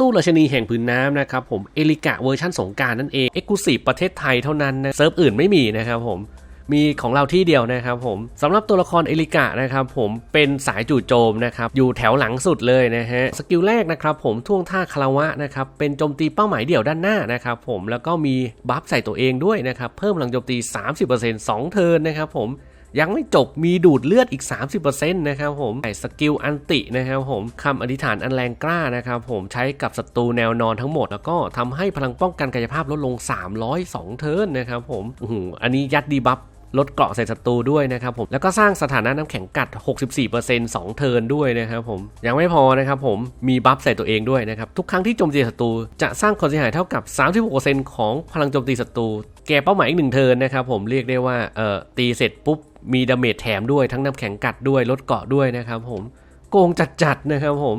ตู้ราชนีแห่งผืนน้ำนะครับผมเอลิกะเวอร์ชันสงการนั่นเองเอ็กซ์คลูซีฟประเทศไทยเท่านั้นนะเซิร์ฟอื่นไม่มีนะครับผมมีของเราที่เดียวนะครับผมสำหรับตัวละครเอลิกะนะครับผมเป็นสายจู่โจมนะครับอยู่แถวหลังสุดเลยนะฮะสกิลแรกนะครับผมท่วงท่าคาราวะนะครับเป็นโจมตีเป้าหมายเดี่ยวด้านหน้านะครับผมแล้วก็มีบัฟใส่ตัวเองด้วยนะครับเพิ่มพลังโจมตี 30% 2 เทิร์นนะครับผม ยังไม่จบมีดูดเลือดอีก 30%นะครับผมใส่สกิลอันตินะครับผมคำอธิษฐานอันแรงกล้านะครับผมใช้กับศัตรูแนวนอนทั้งหมด แล้วก็ทำให้พลังป้องกันกายภาพลดลง 302 เทิร์นนะครับผมอืออันนี้ยัดดีบัฟลดเกราะใส่ศัตรูด้วยนะครับผมแล้วก็สร้างสถานะน้ำแข็งกัด 64% 2 เทิร์นด้วยนะครับผมยังไม่พอนะครับผมมีบัฟใส่ตัวเองด้วยนะครับ ทุกครั้งที่โจมตีศัตรูจะสร้างความเสียหายเท่ากับ 36%ของพลังโจมตีศัตรูแก่เป้าหมายอีกหนึ่งเทิร์นนะครับผมเรียกได้ว่าเอ่อตีเสร็จปุ๊บ มีดาเมจแถมด้วยทั้งน้ำแข็งกัดด้วยลดเกาะด้วยนะครับผมโกงจัดๆนะครับผม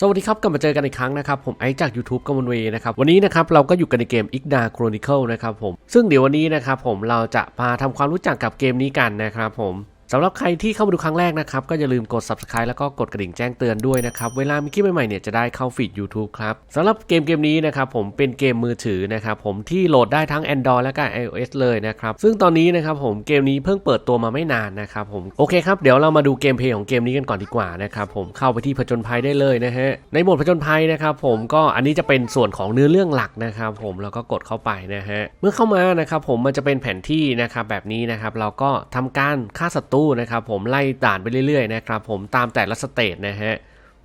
สวัสดีครับกลับมาเจอกันอีกครั้งนะครับ ผมไอจาก YouTube กมลเวนะครับ วันนี้นะครับเราก็อยู่กันในเกม i g d a Chronicle นะครับผมซึ่งเดี๋ยววันนี้นะครับผมเราจะมาทำความรู้จักกับเกมนี้กันนะครับผม สำหรับใครที่เข้ามาดูครั้งแรกนะครับ ก็อย่าลืมกด Subscribe แล้วก็กดกระดิ่งแจ้งเตือนด้วยนะครับ เวลามีคลิปใหม่ๆเนี่ยจะได้เข้าฟีด YouTube ครับสำหรับเกมเกมนี้นะครับผมเป็นเกมมือถือนะครับผมที่โหลดได้ทั้ง Android และก็ iOS เลยนะครับ ซึ่งตอนนี้นะครับผมเกมนี้เพิ่งเปิดตัวมาไม่นานนะครับผมโอเคครับเดี๋ยวเรามาดูเกมเพย์ของเกมนี้กันก่อนดีกว่านะครับผมเข้าไปที่ผจญภัยได้เลยนะฮะในโหมดผจญภัยนะครับผมก็อันนี้จะเป็นส่วนของเนื้อเรื่องหลักนะครับผมแล้วก็กดเข้าไปนะฮะเมื่อเข้ามานะครับผมมันจะเป็นแผนที่นะครับแบบนี้นะครับเราก็ทำการฆ่าศัตรูนะครับผมไล่ด่านไปเรื่อยๆนะครับผมตามแต่ละสเตจนะฮะ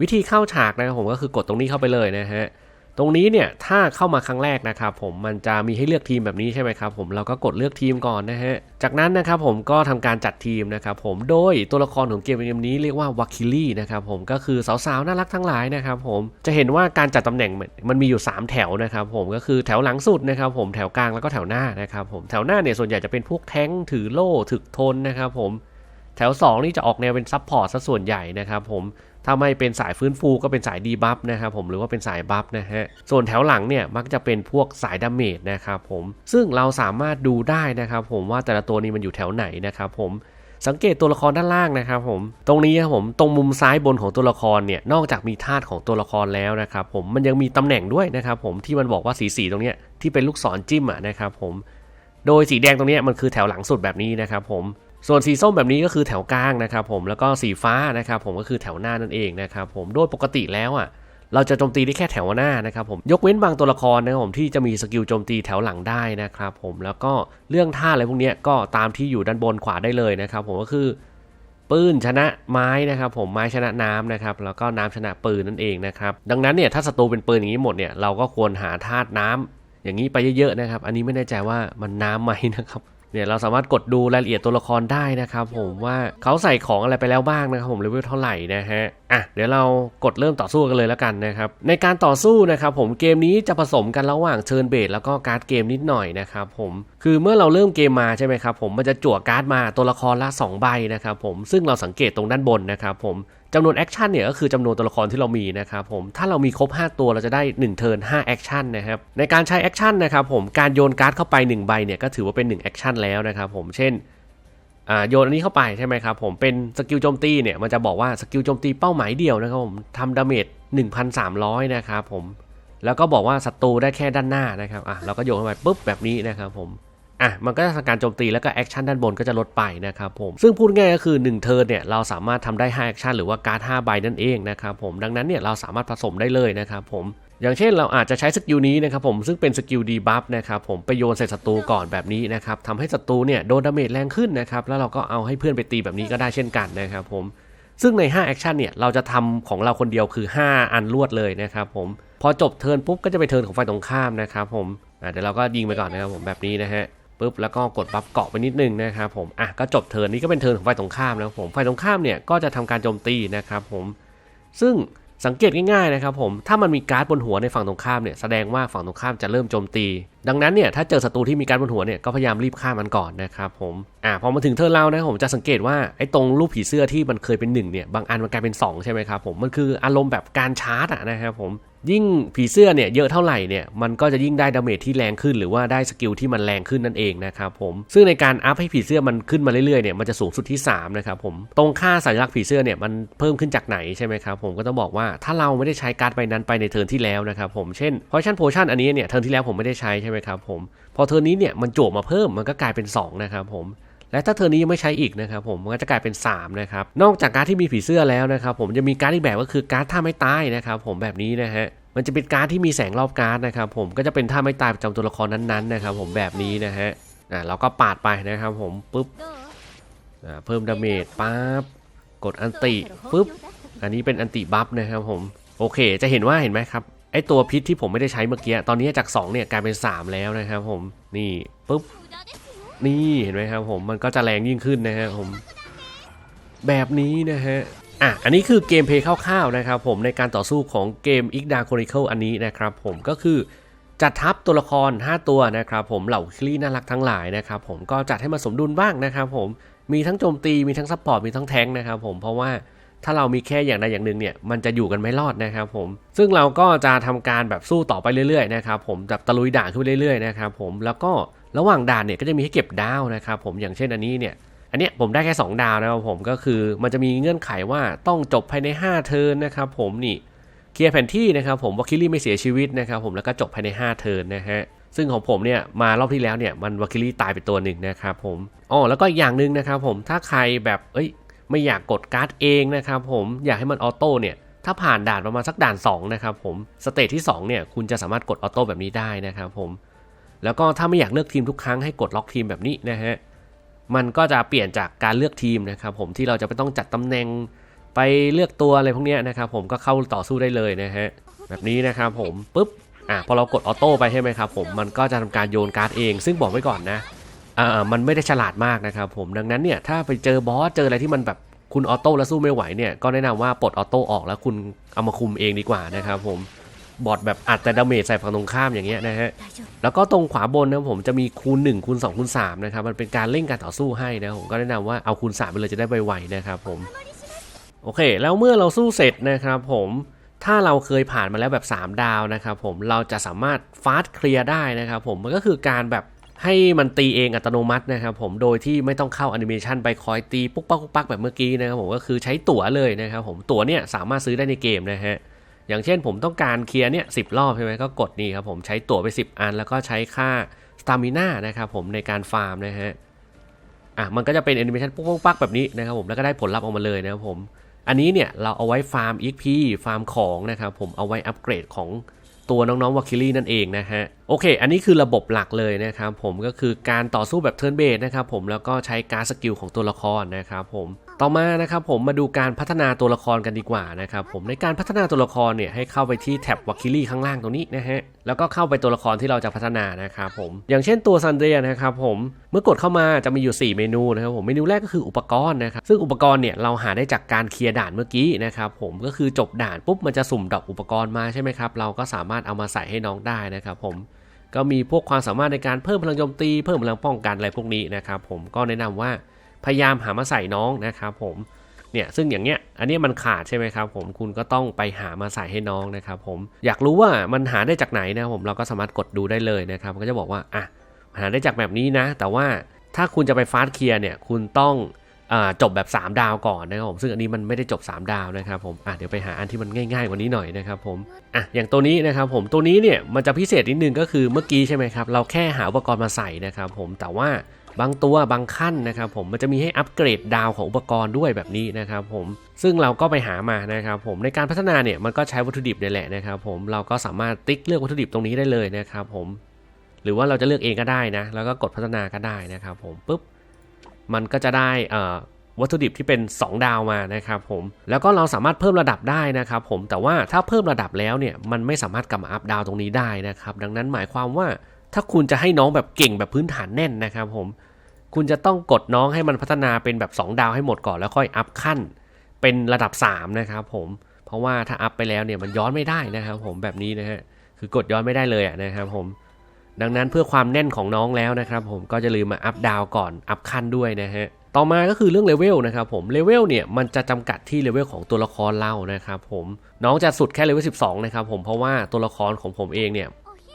วิธีเข้าฉากนะครับผมก็คือกดตรงนี้เข้าไปเลยนะฮะตรงนี้เนี่ยถ้าเข้ามาครั้งแรกนะครับผมมันจะมีให้เลือกทีมแบบนี้ใช่ไหมครับผมเราก็กดเลือกทีมก่อนนะฮะจากนั้นนะครับผมก็ทำการจัดทีมนะครับผมโดยตัวละครของเกมเกมนี้เรียกว่าวาคิลี่นะครับผมก็คือสาวๆน่ารักทั้งหลายนะครับผมจะเห็นว่าการจัดตำแหน่งมันมีอยู่ 3 แถวนะครับผมก็คือแถวหลังสุดนะครับผมแถวกลางแล้วก็แถวหน้านะครับผมแถวหน้าเนี่ยส่วนใหญ่จะเป็นพวกแท้งถือโล่ถึกทนนะครับผม แถว 2 นี่จะออกแนวเป็นซับพอร์ตซะส่วนใหญ่นะครับผมถ้าไม่เป็นสายฟื้นฟูก็เป็นสายดีบัฟนะครับผมหรือว่าเป็นสายบัฟนะฮะส่วนแถวหลังเนี่ยมักจะเป็นพวกสายดาเมจนะครับผมซึ่งเราสามารถดูได้นะครับผมว่าแต่ละตัวนี้มันอยู่แถวไหนนะครับผมสังเกตตัวละครด้านล่างนะครับผมตรงนี้ครับผมตรงมุมซ้ายบนของตัวละครเนี่ยนอกจากมีธาตุของตัวละครแล้วนะครับผมมันยังมีตำแหน่งด้วยนะครับผมที่มันบอกว่าสีสีตรงเนี้ยที่เป็นลูกศรจิ้มอะนะครับผมโดยสีแดงตรงนี้มันคือแถวหลังสุดแบบนี้นะครับผม ส่วนสีส้มแบบนี้ก็คือแถวกลางนะครับผมแล้วก็สีฟ้านะครับผมก็คือแถวหน้านั่นเองนะครับผมโดยปกติแล้วอะเราจะโจมตีได้แค่แถวหน้านะครับผมยกเว้นบางตัวละครนะครับผมที่จะมีสกิลโจมตีแถวหลังได้นะครับผมแล้วก็เรื่องท่าอะไรพวกนี้ก็ตามที่อยู่ด้านบนขวาได้เลยนะครับผมก็คือปืนชนะไม้นะครับผมไม้ชนะน้ำนะครับแล้วก็น้ำชนะปืนนั่นเองนะครับดังนั้นเนี่ยถ้าศัตรูเป็นปืนอย่างนี้หมดเนี่ยเราก็ควรหาธาตุน้ำอย่างนี้ไปเยอะๆนะครับ อันนี้ไม่แน่ใจว่ามันน้ำไหมนะครับ เนี่ยเราสามารถกดดูรายละเอียดตัวละครได้นะครับ ผมว่าเขาใส่ของอะไรไปแล้วบ้างนะครับผมเลเวลเท่าไหร่นะฮะอะเดี๋ยวเรากดเริ่มต่อสู้กันเลยแล้วกันนะครับในการต่อสู้นะครับผมเกมนี้จะผสมกันระหว่างเชิญเบสแล้วก็การ์ดเกมนิดหน่อยนะครับผมคือเมื่อเราเริ่มเกมมาใช่ไหมครับผมมันจะจั่วการ์ดมาตัวละครละ2ใบนะครับผมซึ่งเราสังเกตตรงด้านบนนะครับผม จำนวนแอคชั่นเนี่ยก็คือจำนวนตัวละครที่เรามีนะครับผมถ้าเรามีครบ 5 ตัวเราจะได้ 1 เทิร์น5แอคชั่นนะครับในการใช้แอคชั่นนะครับผมการโยนการ์ดเข้าไป 1 ใบเนี่ยก็ถือว่าเป็น1แอคชั่นแล้วนะครับผมเช่นโยนอันนี้เข้าไปใช่ไหมครับผมเป็นสกิลโจมตีเนี่ยมันจะบอกว่าสกิลโจมตีเป้าหมายเดียวนะครับผมทำดาเมจ1,300 นะครับผมแล้วก็บอกว่าศัตรูได้แค่ด้านหน้านะครับอะเราก็โยนเข้าไปปุ๊บแบบนี้นะครับผม อะมันก็จะทำการโจมตีแล้วก็แอคชั่นด้านบนก็จะลดไปนะครับผมซึ่งพูดง่ายก็คือ 1 เทิร์นเนี่ยเราสามารถทำได้5แอคชั่นหรือว่าการ์ด5ใบนั่นเองนะครับผมดังนั้นเนี่ยเราสามารถผสมได้เลยนะครับผมอย่างเช่นเราอาจจะใช้สกิลนี้นะครับผมซึ่งเป็นสกิลดีบัฟนะครับผมไปโยนใส่ศัตรูก่อนแบบนี้นะครับทำให้ศัตรูเนี่ยโดนดาเมจแรงขึ้นนะครับแล้วเราก็เอาให้เพื่อนไปตีแบบนี้ก็ได้เช่นกันนะครับผมซึ่งใน5แอคชั่นเนี่ยเราจะทำของเราคนเดียวคือ 5 อันรวดเลยนะครับผมพอจบเทิร์นปุ๊บก็จะไปเทิร์นของฝ่ายตรงข้ามนะครับผมเดี๋ยวเราก็ยิงไปก่อนนะครับผมแบบนี้นะฮะ ปุ๊บแล้วก็กดบัฟเกาะไปนิดนึงนะครับผมอะก็จบเทิร์นนี้ก็เป็นเทิร์นของฝ่ายตรงข้ามนะครับผมฝ่ายตรงข้ามเนี่ยก็จะทำการโจมตีนะครับผมซึ่งสังเกตง่ายๆนะครับผมถ้ามันมีการ์ดบนหัวในฝั่งตรงข้ามเนี่ยแสดงว่าฝั่งตรงข้ามจะเริ่มโจมตีดังนั้นเนี่ยถ้าเจอศัตรูที่มีการบนหัวเนี่ยก็พยายามรีบฆ่ามันก่อนนะครับผมอ่าพอมาถึงเธอเรานะผมจะสังเกตว่าไอ้ตรงรูปผีเสื้อที่มันเคยเป็นหนึ่งเนี่ยบางอันมันกลายเป็น 2 ใช่ไหมครับผมมันคืออารมณ์แบบการชาร์จอะนะครับผมยิ่งผีเสื้อเนี่ยเยอะเท่าไหร่เนี่ยมันก็จะยิ่งได้ดาเมจที่แรงขึ้น หรือว่าได้สกิลที่มันแรงขึ้นนั่นเองนะครับผมซึ่งในการอัพให้ผีเสื้อมันขึ้นมาเรื่อยๆเนี่ยมันจะสูงสุดที่3นะครับผมตรงค่าสัญลักษณ์ผีเสื้อเนี่ยมันเพิ่มขึ้นจากไหนใช่ไหมครับผมก็ต้องบอกว่าถ้าเราไม่ได้ใช้การ์ดใบนั้นไปในเทิร์นที่แล้วนะครับผมเช่นพอชั่นโพชั่นอันนี้เนี่ยเทิร์นที่แล้วผมไม่ได้ใช้ใช่ไหมครับผม พอเทิร์นี้เนี่ยมันโจบมาเพิ่มมันก็กลายเป็น 2 นะครับผมและถ้าเทอร์นี้ยังไม่ใช้อีกนะครับผมมันก็จะกลายเป็น 3 นะครับ นอกจากการที่มีผีเสื้อแล้วนะครับผมจะมีการ์ดอีกแบบก็คือการ์ดท่าไม่ตายนะครับผมแบบนี้นะฮะมันจะเป็นการ์ดที่มีแสงรอบการ์ดนะครับผมก็จะเป็นท่าไม่ตายประจำตัวละครนั้นๆนะครับผมแบบนี้นะฮะอ่าเราก็ปาดไปนะครับผมปุ๊บอ่าเพิ่มดาเมจปั๊บกดอันติปุ๊บอันนี้เป็นอันติบัฟนะครับผมโอเค จะเห็นว่าเห็นไหมครับ ไอตัวพิษที่ผมไม่ได้ใช้เมื่อกี้ ตอนนี้จาก 2 เนี่ยกลายเป็น 3 แล้วนะครับผม นี่ปุ๊บ นี่เห็นไหมครับผม มันก็จะแรงยิ่งขึ้นนะฮะผม แบบนี้นะฮะ อะ อันนี้คือเกมเพย์คร่าวๆนะครับผมในการต่อสู้ของเกม i g d a Chronicle อันนี้นะครับผม ก็คือจัดทับตัวละคร 5 ตัวนะครับผม เหล่าคลี่น่ารักทั้งหลายนะครับผม ก็จัดให้มาสมดุลบ้างนะครับผม มีทั้งโจมตี มีทั้งซัพพอร์ต มีทั้งแทงนะครับผม เพราะว่า ถ้าเรามีแค่อย่างใดอย่างหนึ่งเนี่ยมันจะอยู่กันไม่รอดนะครับผม ซึ่งเราก็จะทำการแบบสู้ต่อไปเรื่อยๆนะครับผมแบบตะลุยด่านขึ้นไปเรื่อยๆนะครับผมแล้วก็ระหว่างด่านเนี่ยก็จะมีให้เก็บดาวนะครับผมอย่างเช่นอันนี้เนี่ยอันเนี้ยผมได้แค่ 2 ดาวนะครับผมก็คือมันจะมีเงื่อนไขว่าต้องจบภายใน 5 เทิร์นนะครับผมนี่เคลียร์แผนที่นะครับผมวาคิลี่ไม่เสียชีวิตนะครับผมแล้วก็จบภายใน 5 เทิร์นนะฮะซึ่งของผมเนี่ยมารอบที่แล้วเนี่ยมันวาคิลี่ตายไปตัวหนึ่งนะครับผมอ๋อแล้วก็อีกอย่างหนึ่งนะครับผมถ้าใครแบบเอ้ย ไม่อยากกดการ์ดเองนะครับผมอยากให้มันออโต้เนี่ยถ้าผ่านด่านประมาณสักด่าน2นะครับผมสเตจที่2เนี่ยคุณจะสามารถกดออโต้แบบนี้ได้นะครับผมแล้วก็ถ้าไม่อยากเลือกทีมทุกครั้งให้กดล็อกทีมแบบนี้นะฮะมันก็จะเปลี่ยนจากการเลือกทีมนะครับผมที่เราจะไม่ต้องจัดตำแหน่งไปเลือกตัวอะไรพวกนี้นะครับผมก็เข้าต่อสู้ได้เลยนะฮะแบบนี้นะครับผมปุ๊บอะพอเรากดออโต้ไปใช่ไหมครับผมมันก็จะทำการโยนการ์ดเอง ซึ่งบอกไว้ก่อนนะ อ่ามันไม่ได้ฉลาดมากนะครับผมดังนั้นเนี่ยถ้าไปเจอบอสเจออะไรที่มันแบบคุณออโต้แล้วสู้ไม่ไหวเนี่ยก็แนะนำว่าปลดออโต้ออกแล้วคุณเอามาคุมเองดีกว่านะครับผมบอดแบบอัดแต่ดาเมจใส่ฝั่งตรงข้ามอย่างเงี้ยนะฮะแล้วก็ตรงขวาบนนะผมจะมีคูณ1คูณ2คูณ3นะครับมันเป็นการเร่งการต่อสู้ให้นะผมก็แนะนำว่าเอาคูณ3ไปเลยจะได้ไวๆนะครับผมโอเค แล้วเมื่อเราสู้เสร็จนะครับผมถ้าเราเคยผ่านมาแล้วแบบ 3 ดาวนะครับผมเราจะสามารถฟาสต์เคลียร์ได้นะครับผมมันก็คือการแบบ ให้มันตีเองอัตโนมัตินะครับผมโดยที่ไม่ต้องเข้าแอนิเมชันไปคอยตีปุ๊กปักปุ๊กปักแบบเมื่อกี้นะครับผมก็คือใช้ตั๋วเลยนะครับผมตั๋วเนี่ยสามารถซื้อได้ในเกมนะฮะอย่างเช่นผมต้องการเคลียร์เนี่ยสิรอบใช่ไหมก็กดนี่ครับผมใช้ตั๋วไป 10 อัน แล้วก็ใช้ค่าสตามิน่านะครับผมในการฟาร์มนะฮะอะมันก็จะเป็นแอนิเมชันปุ๊กปักปักแบบนี้นะครับผมแล้วก็ได้ผลลัพธ์ออกมาเลยนะครับผมอันนี้เนี่ยเราเอาไว้ฟาร์ม XP ฟาร์มของนะครับผมเอาไว้อัปเกรดของตัวน้องๆวาคิลี่นั่นเองนะฮะ โอเค อันนี้คือระบบหลักเลยนะครับผมก็คือการต่อสู้แบบเทิร์นเบสนะครับผมแล้วก็ใช้การสกิลของตัวละครนะครับผมต่อมานะครับผมมาดูการพัฒนาตัวละครกันดีกว่านะครับผมในการพัฒนาตัวละครเนี่ยให้เข้าไปที่แท็บวาคิลี่ข้างล่างตรงนี้นะฮะแล้วก็เข้าไปตัวละครที่เราจะพัฒนานะครับผมอย่างเช่นตัวซันเดรียนะครับผมเมื่อกดเข้ามาจะมีอยู่ 4 เมนูนะครับผมเมนูแรกก็คืออุปกรณ์นะครับซึ่งอุปกรณ์เนี่ยเราหาได้จากการเคลียร์ด่านเมื่อกี้นะครับผมก็คือจบด่านปุ๊บมันจะสุ่มดอกอุปกรณ์มาใช่ไหมครับเราก็สามารถเอามาใส่ให้น้องได้นะครับผม ก็มีพวกความสามารถในการเพิ่มพลังโจมตี เพิ่มพลังป้องกันอะไรพวกนี้นะครับผมก็แนะนำว่าพยายามหามาใส่น้องนะครับผมเนี่ยซึ่งอย่างเงี้ยอันนี้มันขาดใช่ไหมครับผมคุณก็ต้องไปหามาใส่ให้น้องนะครับผมอยากรู้ว่ามันหาได้จากไหนนะครับผมเราก็สามารถกดดูได้เลยนะครับก็จะบอกว่าอะหาได้จากแบบนี้นะ แต่ว่าถ้าคุณจะไปฟาส์เคลียร์เนี่ยคุณต้อง จบแบบ 3 ดาวก่อนนะครับผมซึ่งอันนี้มันไม่ได้จบ 3 ดาวนะครับผมอะเดี๋ยวไปหาอันที่มันง่ายๆกว่านี้หน่อยนะครับผมอะอย่างตัวนี้นะครับผมตัวนี้เนี่ยมันจะพิเศษนิดนึงก็คือเมื่อกี้ใช่ไหมครับเราแค่หาอุปกรณ์มาใส่นะครับผมแต่ว่าบางตัวบางขั้นนะครับผมมันจะมีให้อัปเกรดดาวของอุปกรณ์ด้วยแบบนี้นะครับผมซึ่งเราก็ไปหามานะครับผมในการพัฒนาเนี่ยมันก็ใช้วัตถุดิบนี่แหละนะครับผมเราก็สามารถติ๊กเลือกวัตถุดิบตรงนี้ได้เลยนะครับผมหรือว่าเราจะเลือกเองก็ได้นะแล้วก็กดพัฒนาก็ได้นะครับผมปุ๊บ มันก็จะได้อ่าวัตถุดิบที่เป็น 2 ดาวมานะครับผม แล้วก็เราสามารถเพิ่มระดับได้นะครับผม แต่ว่าถ้าเพิ่มระดับแล้วเนี่ย มันไม่สามารถกลับมาอัพดาวตรงนี้ได้นะครับ ดังนั้นหมายความว่าถ้าคุณจะให้น้องแบบเก่งแบบพื้นฐานแน่นนะครับผม คุณจะต้องกดน้องให้มันพัฒนาเป็นแบบ 2 ดาวให้หมดก่อนแล้วค่อยอัพขั้น เป็นระดับ 3 นะครับผม เพราะว่าถ้าอัพไปแล้วเนี่ยมันย้อนไม่ได้นะครับผมแบบนี้นะฮะ คือกดย้อนไม่ได้เลยนะครับผม ดังนั้นเพื่อความแน่นของน้องแล้วนะครับผมก็จะลืมมาอัพดาวก่อนอัพขั้นด้วยนะฮะต่อมาก็คือเรื่องเลเวลนะครับผมเลเวลเนี่ยมันจะจำกัดที่เลเวลของตัวละครเล่านะครับผมน้องจะสุดแค่เลเวล12 นะครับผมเพราะว่าตัวละครของผมเองเนี่ย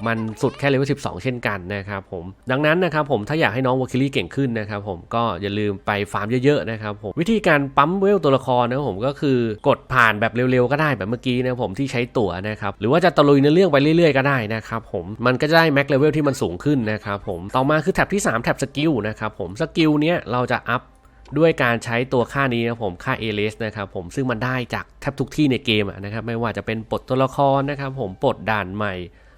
มันสุดแค่เลเวล12 เช่นกันนะครับผมดังนั้นนะครับผมถ้าอยากให้น้องวอคิลี่เก่งขึ้นนะครับผมก็อย่าลืมไปฟาร์มเยอะๆนะครับผมวิธีการปั๊มเวลตัวละครนะครับผมก็คือกดผ่านแบบเร็วๆก็ได้แบบเมื่อกี้นะผมที่ใช้ตั๋วนะครับหรือว่าจะตะลุยในเรื่องไปเรื่อยๆก็ได้นะครับผมมันก็จะได้แม็กเลเวลที่มันสูงขึ้นนะครับผมต่อมาคือแท็บที่ 3 แท็บสกิลนะครับผมสกิลเนี้ยเราจะอัพด้วยการใช้ตัวค่านี้นะผมค่า a l s นะครับผมซึ่งมันได้จากแทบทุกที่ในเกมนะครับไม่ว่าจะเป็นปลดตัวละครนะครับผมปลดด่านใหม่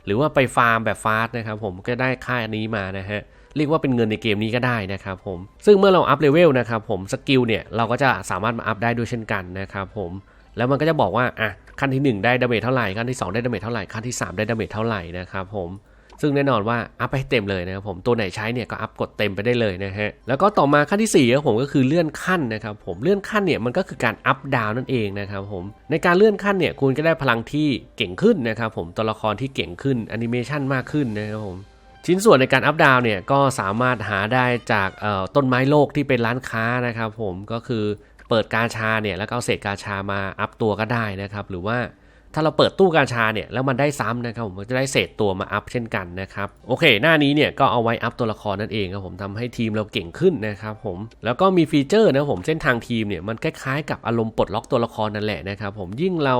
หรือว่าไปฟาร์มแบบฟาสต์นะครับผมก็ได้ค่านี้มานะฮะเรียกว่าเป็นเงินในเกมนี้ก็ได้นะครับผมซึ่งเมื่อเราอัพเลเวลนะครับผมสกิลเนี่ยเราก็จะสามารถมาอัพได้ด้วยเช่นกันนะครับผมแล้วมันก็จะบอกว่าอะขั้นที่ 1 ได้ดาเมจเท่าไหร่ขั้นที่ 2 ได้ดาเมจเท่าไหร่ขั้นที่ 3 ได้ดาเมจเท่าไหร่นะครับผม ซึ่งแน่นอนว่าอัพไปให้เต็มเลยนะครับผมตัวไหนใช้เนี่ยก็อัพกดเต็มไปได้เลยนะฮะแล้วก็ต่อมาขั้นที่4ครับผมก็คือเลื่อนขั้นนะครับผมเลื่อนขั้นเนี่ยมันก็คือการอัพดาวนั่นเองนะครับผมในการเลื่อนขั้นเนี่ยคุณก็ได้พลังที่เก่งขึ้นนะครับผมตัวละครที่เก่งขึ้นแอนิเมชันมากขึ้นนะครับผมชิ้นส่วนในการอัพดาวเนี่ยก็สามารถหาได้จากต้นไม้โลกที่เป็นร้านค้านะครับผมก็คือเปิดกาชาเนี่ยแล้วก็เอาเศษกาชามาอัพตัวก็ได้นะครับหรือว่า ถ้าเราเปิดตู้กาชาเนี่ยแล้วมันได้ซ้ำนะครับผมจะได้เศษตัวมาอัพเช่นกันนะครับโอเค หน้านี้เนี่ยก็เอาไว้อัพตัวละครนั่นเองครับผมทำให้ทีมเราเก่งขึ้นนะครับผมแล้วก็มีฟีเจอร์นะผมเส้นทางทีมเนี่ยมันคล้ายๆกับอารมณ์ปลดล็อกตัวละครนั่นแหละนะครับผมยิ่งเรา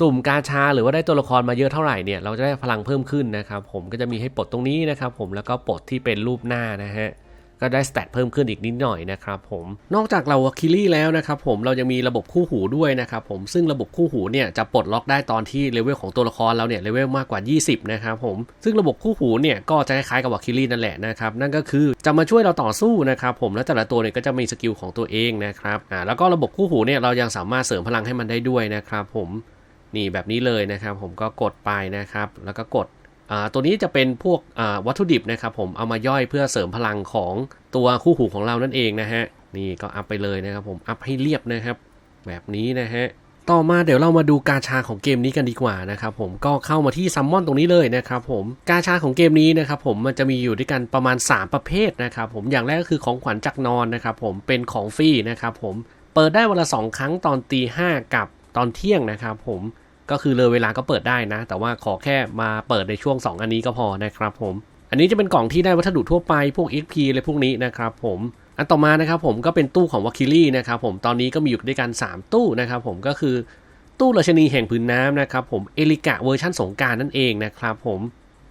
สุ่มกาชาหรือว่าได้ตัวละครมาเยอะเท่าไหร่เนี่ยเราจะได้พลังเพิ่มขึ้นนะครับผมก็จะมีให้ปลดตรงนี้นะครับผมแล้วก็ปลดที่เป็นรูปหน้านะฮะ ก็ได้สเตตเพิ่มขึ้นอีกนิดหน่อยนะครับผมนอกจากเราวาคิลี่แล้วนะครับผมเรายังมีระบบคู่หูด้วยนะครับผมซึ่งระบบคู่หูเนี่ยจะปลดล็อกได้ตอนที่เลเวลของตัวละครเราเนี่ยเลเวลมากกว่า 20 นะครับผมซึ่งระบบคู่หูเนี่ยก็จะคล้ายๆกับวาคิลี่นั่นแหละนะครับนั่นก็คือจะมาช่วยเราต่อสู้นะครับผมและแต่ละตัวเนี่ยก็จะมีสกิลของตัวเองนะครับอ่าแล้วก็ระบบคู่หูเนี่ยเรายังสามารถเสริมพลังให้มันได้ด้วยนะครับผมนี่แบบนี้เลยนะครับผมก็กดไปนะครับแล้วก็กด ตัวนี้จะเป็นพวกวัตถุดิบนะครับผมเอามาย่อยเพื่อเสริมพลังของตัวคู่หูของเรานั่นเองนะฮะนี่ก็อัพไปเลยนะครับผมอัพให้เรียบนะครับ แบบนี้นะฮะต่อมาเดี๋ยวเรามาดูกาชาของเกมนี้กันดีกว่านะครับผมก็เข้ามาที่ซัมมอนตรงนี้เลยนะครับผมกาชาของเกมนี้นะครับผมมันจะมีอยู่ด้วยกันประมาณ 3 ประเภทนะครับผมอย่างแรกก็คือของขวัญจากนอนนะครับผมเป็นของฟรีนะครับผมเปิดได้วันละ 2 ครั้งตอนตีห้ากับตอนเที่ยงนะครับผม ก็คือเลยเวลาก็เปิดได้นะ แต่ว่าขอแค่มาเปิดในช่วง 2 อันนี้ก็พอนะครับผม อันนี้จะเป็นกล่องที่ได้วัสดุทั่วไปพวก XP อะไรพวกนี้นะครับผมอันต่อมานะครับผมก็เป็นตู้ของวาคิลี่นะครับผมตอนนี้ก็มีอยู่ด้วยกัน 3 ตู้นะครับผมก็คือตู้ราชนีแห่งพื้นน้ำนะครับผมเอลิกะเวอร์ชันสงการนั่นเองนะครับผม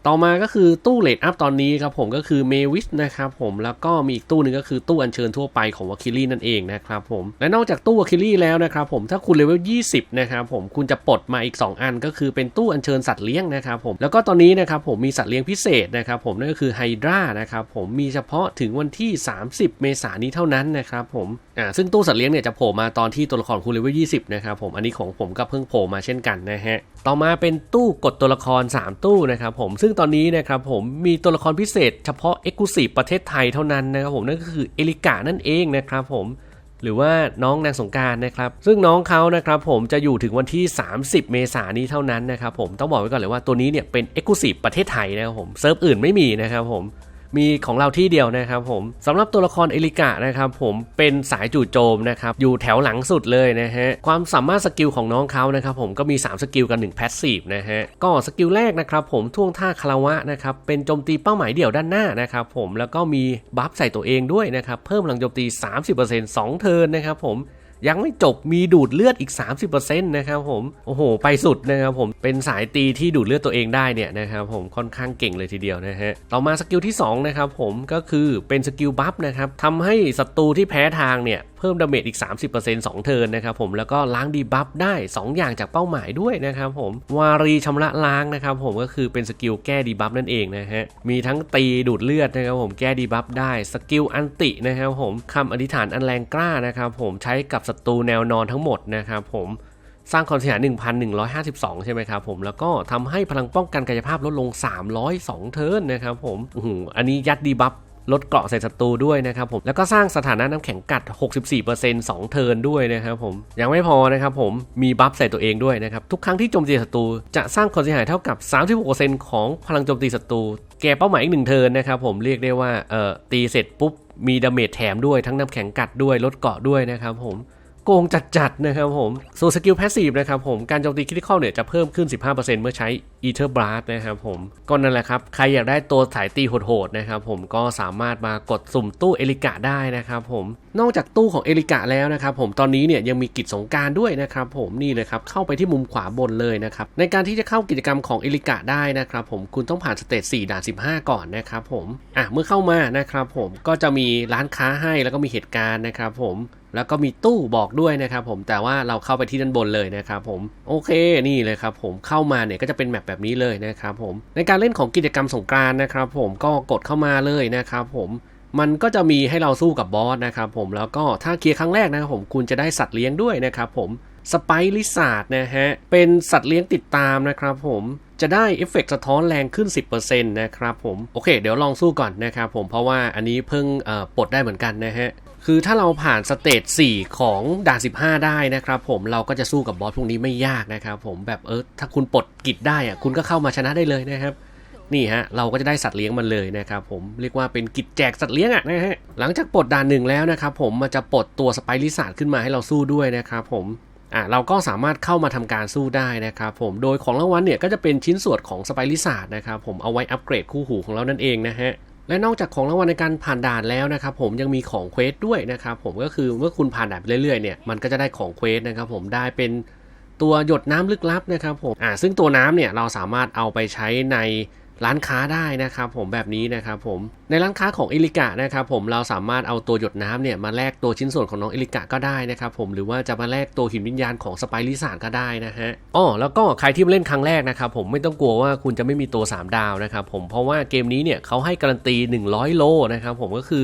ต่อมาก็คือตู้เลดอัพตอนนี้ครับผมก็คือเมวิสนะครับผมแล้วก็มีอีกตู้นึงก็คือตู้อัญเชิญทั่วไปของวาคิลี่นั่นเองนะครับผมและนอกจากตู้วาคิลี่แล้วนะครับผมถ้าคุณเลเวล 20 นะครับผมคุณจะปลดมาอีก 2 อันก็คือเป็นตู้อัญเชิญสัตว์เลี้ยงนะครับผมแล้วก็ตอนนี้นะครับผมมีสัตว์เลี้ยงพิเศษนะครับผมนั่นก็คือไฮดรานะครับผมมีเฉพาะถึงวันที่ 30 เมษายนนี้เท่านั้นนะครับผมอ่าซึ่งตู้สัตว์เลี้ยงเนี่ยจะโผล่มาตอนที่ตัวละครคุณเลเวล 20 นะครับผมอันนี้ของผมก็เพิ่งโผล่มาเช่นกันนะฮะต่อมาเป็นตู้กดตัวละคร 3 ตู้นะครับผมซึ่งตอนนี้นะครับผมมีตัวละครพิเศษเฉพาะ e x c l u s i v e ประเทศไทยเท่านั้นนะครับผมนั่นก็คือเอลิกานั่นเองนะครับผมหรือว่าน้องนางสงการนะครับ ซึ่งน้องเขานะครับผมจะอยู่ถึงวันที่ 30 เมษายนนี้เท่านั้นนะครับผมต้องบอกไว้ก่อนเลยว่าตัวนี้เนี่ยเป็น e x c l u s i v e ประเทศไทยนะครับผมเซิร์ฟอื่นไม่มีนะครับผม มีของเราที่เดียวนะครับผมสำหรับตัวละครเอลิกะนะครับผมเป็นสายจู่โจมนะครับอยู่แถวหลังสุดเลยนะฮะความสามารถสกิลของน้องเขานะครับผมก็มี 3 สกิลกัน1แพสซีฟนะฮะก็สกิลแรกนะครับผมท่วงท่าคารวะนะครับเป็นโจมตีเป้าหมายเดี่ยวด้านหน้านะครับผมแล้วก็มีบัฟใส่ตัวเองด้วยนะครับเพิ่มพลังโจมตี 30% 2 เทิร์นนะครับผม ยังไม่จบมีดูดเลือดอีก 30%นะครับผมโอ้โห ไปสุดนะครับผมเป็นสายตีที่ดูดเลือดตัวเองได้เนี่ยนะครับผมค่อนข้างเก่งเลยทีเดียวนะฮะต่อมาสกิลที่2นะครับผมก็คือเป็นสกิลบัฟนะครับทำให้ศัตรูที่แพ้ทางเนี่ยเพิ่มดาเมจอีก 30% 2 เทิร์นนะครับผมแล้วก็ล้างดีบัฟได้ 2 อย่างจากเป้าหมายด้วยนะครับผมวารีชำระล้างนะครับผมก็คือเป็นสกิลแก้ดีบัฟนั่นเองนะฮะมีทั้งตีดูดเลือดนะครับผมแก้ดีบัฟได้สกิลอันตินะครับผมคำอธิษฐานอันแรงกล้านะครับผมใช้กับศัตรูแนวนอนทั้งหมดนะครับผมสร้างความเสียหาย1,152 ใช่ไหมครับผมแล้วก็ทำให้พลังป้องกันกายภาพลดลง 302 เทิร์นนะครับผมอันนี้ยัดดีบัฟ ลดเกราะใส่ศัตรูด้วยนะครับผมแล้วก็สร้างสถานะน้ำแข็งกัด 64% 2 เทิร์นด้วยนะครับผมยังไม่พอนะครับผมมีบัฟใส่ตัวเองด้วยนะครับทุกครั้งที่โจมตีศัตรูจะสร้างความเสียหายเท่ากับ 36%ของพลังโจมตีศัตรูแก่เป้าหมายอีกหนึ่งเทิร์นนะครับผมเรียกได้ว่าเอ่อตีเสร็จปุ๊บมีดาเมจแถมด้วยทั้งน้ำแข็งกัดด้วยลดเกาะด้วยนะครับผม โกงจัดๆนะครับผมส่วนสกิลแพสซีฟนะครับผมการโจมตีคริติคอลเนี่ยจะเพิ่มขึ้น 15%เมื่อใช้ Ether Blast นะครับผมก็นั่นแหละครับ ใครอยากได้ตัวสายตีโหดๆนะครับผมก็สามารถมากดสุ่มตู้เอลิกะได้นะครับผมนอกจากตู้ของเอลิกะแล้วนะครับผมตอนนี้เนี่ยยังมีกิจสงการด้วยนะครับผมนี่เลยครับเข้าไปที่มุมขวาบนเลยนะครับในการที่จะเข้ากิจกรรมของเอลิกะได้นะครับผมคุณต้องผ่านสเตจ4ด่าน 15 ก่อนนะครับผมอะเมื่อเข้ามานะครับผมก็จะมีร้านค้าให้แล้วก็มีเหตุการณ์นะครับผม แล้วก็มีตู้บอกด้วยนะครับผมแต่ว่าเราเข้าไปที่ด้านบนเลยนะครับผมโอเคนี่เลยครับผมเข้ามาเนี่ยก็จะเป็นแมปแบบนี้เลยนะครับผมในการเล่นของกิจกรรมสงกรานนะครับผมก็กดเข้ามาเลยนะครับผมมันก็จะมีให้เราสู้กับบอสนะครับผมแล้วก็ถ้าเคลียร์ครั้งแรกนะครับผมคุณจะได้สัตว์เลี้ยงด้วยนะครับผมสไปริซาร์ดนะฮะเป็นสัตว์เลี้ยงติดตามนะครับผมจะได้เอฟเฟกต์สะท้อนแรงขึ้น 10%นะครับผมโอเค เดี๋ยวลองสู้ก่อนนะครับผมเพราะว่าอันนี้เพิ่งปลดได้เหมือนกันนะฮะ คือถ้าเราผ่านสเตจ4ของด่าน 15 ได้นะครับผมเราก็จะสู้กับบอสพวกนี้ไม่ยากนะครับผมแบบเออถ้าคุณปลดกิจได้อะคุณก็เข้ามาชนะได้เลยนะครับนี่ฮะเราก็จะได้สัตว์เลี้ยงมันเลยนะครับผมเรียกว่าเป็นกิจแจกสัตว์เลี้ยงอะนะฮะหลังจากปลดด่านหนึ่งแล้วนะครับผมมันจะปลดตัวสไปริสาดขึ้นมาให้เราสู้ด้วยนะครับผมอะเราก็สามารถเข้ามาทำการสู้ได้นะครับผมโดยของรางวัลเนี่ยก็จะเป็นชิ้นส่วนของสไปริสาดนะครับผมเอาไว้อัปเกรดคู่หูของเรานั่นเองนะฮะ และนอกจากของรางวัลในการผ่านด่านแล้วนะครับผมยังมีของเควสด้วยนะครับผมก็คือเมื่อคุณผ่านด่านไปเรื่อยๆเนี่ยมันก็จะได้ของเควสนะครับผมได้เป็นตัวหยดน้ำลึกลับนะครับผมอ่าซึ่งตัวน้ำเนี่ยเราสามารถเอาไปใช้ใน ร้านค้าได้นะครับผมแบบนี้นะครับผมในร้านค้าของเอลิกะนะครับผมเราสามารถเอาตัวหยดน้ำเนี่ยมาแลกตัวชิ้นส่วนของน้องเอลิกะก็ได้นะครับผมหรือว่าจะมาแลกตัวหินวิญญาณของสไปริสานก็ได้นะฮะอ๋อแล้วก็ใครที่เล่นครั้งแรกนะครับผมไม่ต้องกลัวว่าคุณจะไม่มีตัว 3 ดาวนะครับผมเพราะว่าเกมนี้เนี่ยเขาให้การันตี 100 โลนะครับผมก็คือ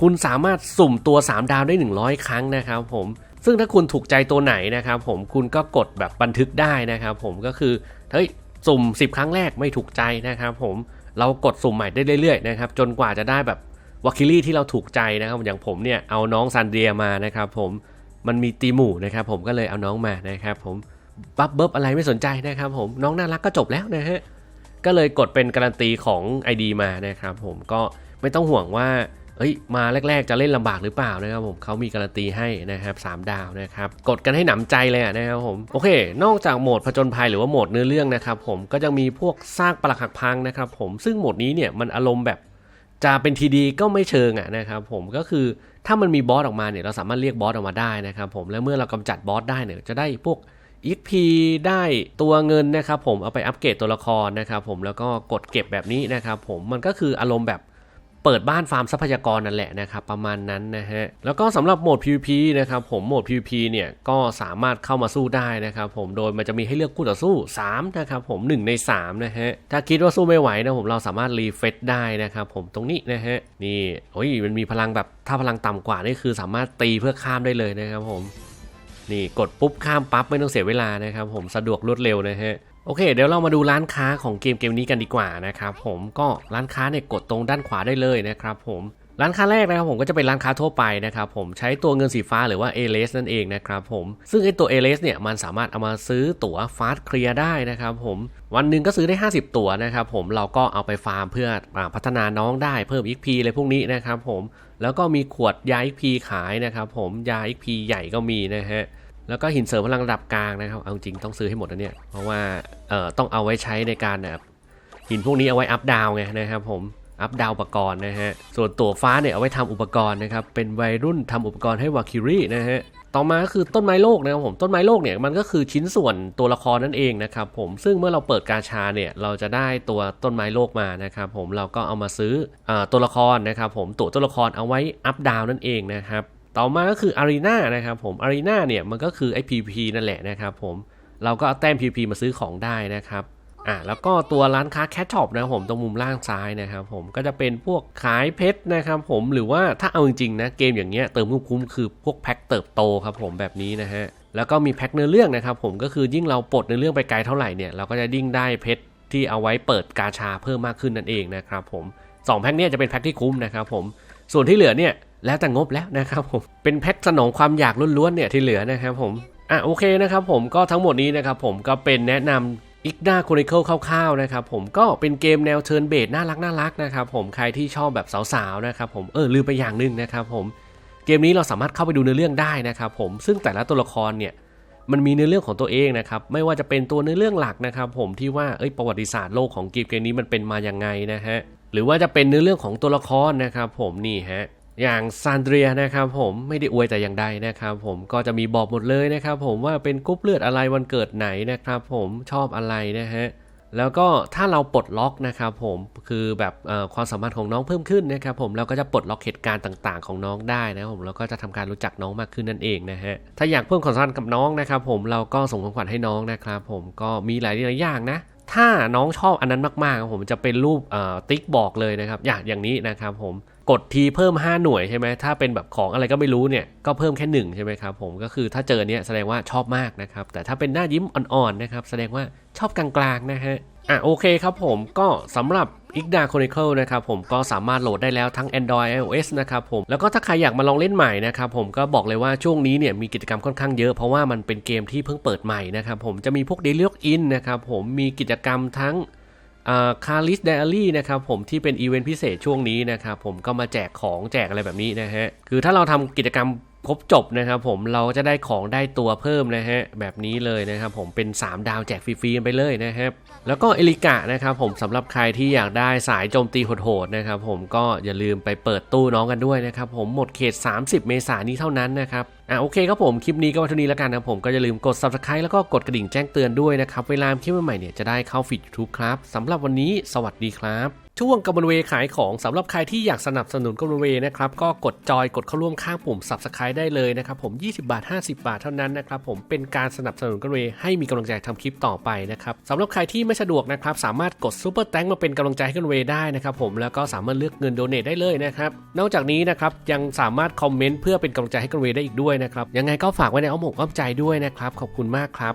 คุณสามารถสุ่มตัว 3 ดาวได้ 100 ครั้งนะครับผมซึ่งถ้าคุณถูกใจตัวไหนนะครับผมคุณก็กดแบบบันทึกได้นะครับผมก็คือเฮ้ย สุ่ม 10 ครั้งแรกไม่ถูกใจนะครับผมเรากดสุ่มใหม่ได้เรื่อยๆนะครับจนกว่าจะได้แบบวาคิลี่ที่เราถูกใจนะครับอย่างผมเนี่ยเอาน้องซันเดียมานะครับผมมันมีตีหมู่นะครับผมก็เลยเอาน้องมานะครับผมบัฟเบิบอะไรไม่สนใจนะครับผมน้องน่ารักก็จบแล้วนะฮะก็เลยกดเป็นการันตีของ ID มานะครับผมก็ไม่ต้องห่วงว่า เอ้ยมาแรก ๆ จะเล่นลำบากหรือเปล่านะครับผมเขามีการันตีให้นะครับ3ดาวนะครับกดกันให้หนำใจเลยนะครับผมโอเค นอกจากโหมดผจญภัยหรือว่าโหมดเนื้อเรื่องนะครับผมก็จะมีพวกสร้างปลักหักพังนะครับผมซึ่งโหมดนี้เนี่ยมันอารมณ์แบบจะเป็นทีดีก็ไม่เชิงอะนะครับผมก็คือถ้ามันมีบอสออกมาเนี่ยเราสามารถเรียกบอสออกมาได้นะครับผมและเมื่อเรากำจัดบอสได้เนี่ยจะได้พวก XP ได้ตัวเงินนะครับผมเอาไปอัปเกรดตัวละครนะครับผมแล้วก็กดเก็บแบบนี้นะครับผมมันก็คืออารมณ์แบบ เปิดบ้านฟาร์มทรัพยากรนั่นแหละนะครับประมาณนั้นนะฮะแล้วก็สำหรับโหมด PVP นะครับผมโหมด PVP เนี่ยก็สามารถเข้ามาสู้ได้นะครับผมโดยมันจะมีให้เลือกคู่ต่อสู้3นะครับผม1ใน3นะฮะถ้าคิดว่าสู้ไม่ไหวนะผมเราสามารถรีเฟซได้นะครับผมตรงนี้นะฮะนี่โอ้ยมันมีพลังแบบถ้าพลังต่ำกว่านี่คือสามารถตีเพื่อข้ามได้เลยนะครับผมนี่กดปุ๊บข้ามปั๊บไม่ต้องเสียเวลานะครับผมสะดวกรวดเร็วนะฮะ โอเค เดี๋ยวเรามาดูร้านค้าของเกมเกมนี้กันดีกว่านะครับผมก็ร้านค้าเนี่ยกดตรงด้านขวาได้เลยนะครับผมร้านค้าแรกนะครับผมก็จะเป็นร้านค้าทั่วไปนะครับผมใช้ตัวเงินสีฟ้าหรือว่า a l s นั่นเองนะครับผมซึ่งไอตัว a l s เนี่ยมันสามารถเอามาซื้อตั๋วฟาสต์เคลียร์ได้นะครับผมวันหนึ่งก็ซื้อได้ 50 ตั๋วนะครับผมเราก็เอาไปฟาร์มเพื่ออพัฒนาน้องได้เพิ่ม XP อะไรพวกนี้นะครับผมแล้วก็มีขวดยา XP ขายนะครับผมยา XP ใหญ่ก็มีนะฮะ แล้วก็หินเสริมพลังระดับกลางนะครับ เอาจริงต้องซื้อให้หมดนะเนี่ย เพราะว่าเอ่อต้องเอาไว้ใช้ในการแบบหินพวกนี้เอาไว้อัพดาวไงนะครับผม อัพดาวอุปกรณ์นะฮะ ส่วนตัวฟ้าเนี่ยเอาไว้ทำอุปกรณ์นะครับ เป็นวัยรุ่นทำอุปกรณ์ให้วาคิรีนะฮะ ต่อมาก็คือต้นไม้โลกนะครับผม ต้นไม้โลกเนี่ยมันก็คือชิ้นส่วนตัวละครนั่นเองนะครับผม ซึ่งเมื่อเราเปิดกาชาเนี่ยเราจะได้ตัวต้นไม้โลกมานะครับผม เราก็เอามาซื้ออตัวละครนะครับผม ตัวตัวละครเอาไว้อัพดาวนั่นเองนะครับ ต่อมาก็คืออารีนานะครับผมอารีนาเนี่ยมันก็คือไอ้ PVP นั่นแหละนะครับผมเราก็เอาแต้ม PVP มาซื้อของได้นะครับอะแล้วก็ตัวร้านค้าแคทช็อปนะครับผมตรงมุมล่างซ้ายนะครับผมก็จะเป็นพวกขายเพชรนะครับผมหรือว่าถ้าเอาจริงๆนะเกมอย่างเงี้ยเติมคุ้มคือพวกแพ็คเติบโตครับผมแบบนี้นะฮะแล้วก็มีแพ็คเนื้อเรื่องนะครับผมก็คือยิ่งเราปลดเนื้อเรื่องไปไกลเท่าไหร่เนี่ยเราก็จะยิ่งได้เพชรที่เอาไว้เปิดกาชาเพิ่มมากขึ้นนั่นเองนะครับผมสองแพ็คเนี่ยจะเป็นแพ็คที่คุ้มนะครับผมส่วนที่เหลือเนี่ย แล้วแต่งบแล้วนะครับผม เป็นแพ็คสนองความอยากล้วนๆเนี่ยที่เหลือนะครับผม อะโอเคนะครับผมก็ทั้งหมดนี้นะครับผมก็เป็นแนะนำอีกด้า Chronicle คร่าวๆนะครับผมก็เป็นเกมแนวเทิร์นเบสน่ารักน่ารักนะครับผมใครที่ชอบแบบสาวๆนะครับผมเออลืมไปอย่างหนึ่งนะครับผมเกมนี้เราสามารถเข้าไปดูเนื้อเรื่องได้นะครับผมซึ่งแต่ละตัวละครเนี่ยมันมีเนื้อเรื่องของตัวเองนะครับไม่ว่าจะเป็นตัวเนื้อเรื่องหลักนะครับผมที่ว่าเอ้ยประวัติศาสตร์โลกของเกมเกมนี้มันเป็นมาอย่างไงนะฮะหรือว่าจะเป็นเนื้อเรื่องของตัวละครนะครับผมนี่ฮะ อย่างซานเดรียนะครับผมไม่ได้อวยแต่อย่างใดนะครับผมก็จะมีบอกหมดเลยนะครับผมว่าเป็นกรุ๊ปเลือดอะไรวันเกิดไหนนะครับผมชอบอะไรนะฮะแล้วก็ถ้าเราปลดล็อกนะครับผมคือแบบความสามารถของน้องเพิ่มขึ้นนะครับผมเราก็จะปลดล็อกเหตุการณ์ต่างๆ ของน้องได้นะครับผมแล้วก็จะทำการรู้จักน้องมากขึ้นนั่นเองนะฮะถ้าอยากเพิ่มความสัมพันธ์กับน้องนะครับผมเราก็ส่งของขวัญให้น้องนะครับผมก็มีหลายหลายอย่างนะถ้าน้องชอบอันนั้นมากๆครับผมจะเป็นรูปติ๊กบอกเลยนะครับอย่างอย่างนี้นะครับผม กดทีเพิ่ม 5 หน่วยใช่ไหมถ้าเป็นแบบของอะไรก็ไม่รู้เนี่ยก็เพิ่มแค่ 1 ใช่ไหมครับผมก็คือถ้าเจอเนี้ยแสดงว่าชอบมากนะครับ แต่ถ้าเป็นหน้ายิ้มอ่อนๆนะครับ แสดงว่าชอบกลางๆนะฮะอะโอเคครับผมก็สำหรับ i g d a Chronicle นะครับผมก็สามารถโหลดได้แล้วทั้ง Android iOS นะครับผมแล้วก็ถ้าใครอยากมาลองเล่นใหม่นะครับผมก็บอกเลยว่าช่วงนี้เนี่ยมีกิจกรรมค่อนข้างเยอะเพราะว่ามันเป็นเกมที่เพิ่งเปิดใหม่นะครับผมจะมีพวก Daily Login นะครับผมมีกิจกรรมทั้ง คาริสไดอารี่นะครับผมที่เป็นอีเวนต์พิเศษช่วงนี้นะครับผมก็มาแจกของแจกอะไรแบบนี้นะฮะ คือถ้าเราทำกิจกรรมครบจบนะครับผมเราจะได้ของได้ตัวเพิ่มนะฮะแบบนี้เลยนะครับผมเป็น 3 ดาวแจกฟรีๆไปเลยนะครับแล้วก็เอลิกะนะครับผมสำหรับใครที่อยากได้สายโจมตีโหดๆนะครับผมก็อย่าลืมไปเปิดตู้น้องกันด้วยนะครับผมหมดเขต 30 เมษายนนี้เท่านั้นนะครับอะโอเคครับผม คลิปนี้ก็มาเท่านี้แล้วกันนะผมก็อย่าลืมกด subscribe แล้วก็กดกระดิ่งแจ้งเตือนด้วยนะครับ เวลาคลิปใหม่ๆเนี่ยจะได้เข้าฟีด YouTube ครับสำหรับวันนี้สวัสดีครับช่วงกำมะเวขายของสำหรับใครที่อยากสนับสนุนกำมะเวนะครับก็กดจอยกดเข้าร่วมข้างปุ่ม subscribe ได้เลยนะครับผม 20 บาท 50 บาทเท่านั้นนะครับผมเป็นการสนับสนุนกำมะเวให้มีกำลังใจทำคลิปต่อไปนะครับสำหรับใครที่ไม่สะดวกนะครับสามารถกดซูเปอร์แตงมาเป็นกำลังใจให้กำมะเวได้นะครับผมแล้วก็สามารถเลือกเงินโดเนทได้เลยนะครับนอกจากนี้นะครับยังสามารถคอมเมนต์เพื่อเป็นกำลังใจให้กำมะเวได้อีกด้วยนะครับ ยังไงก็ฝากไว้ในอ้อมอกอ้อมใจด้วยนะครับ ขอบคุณมากครับ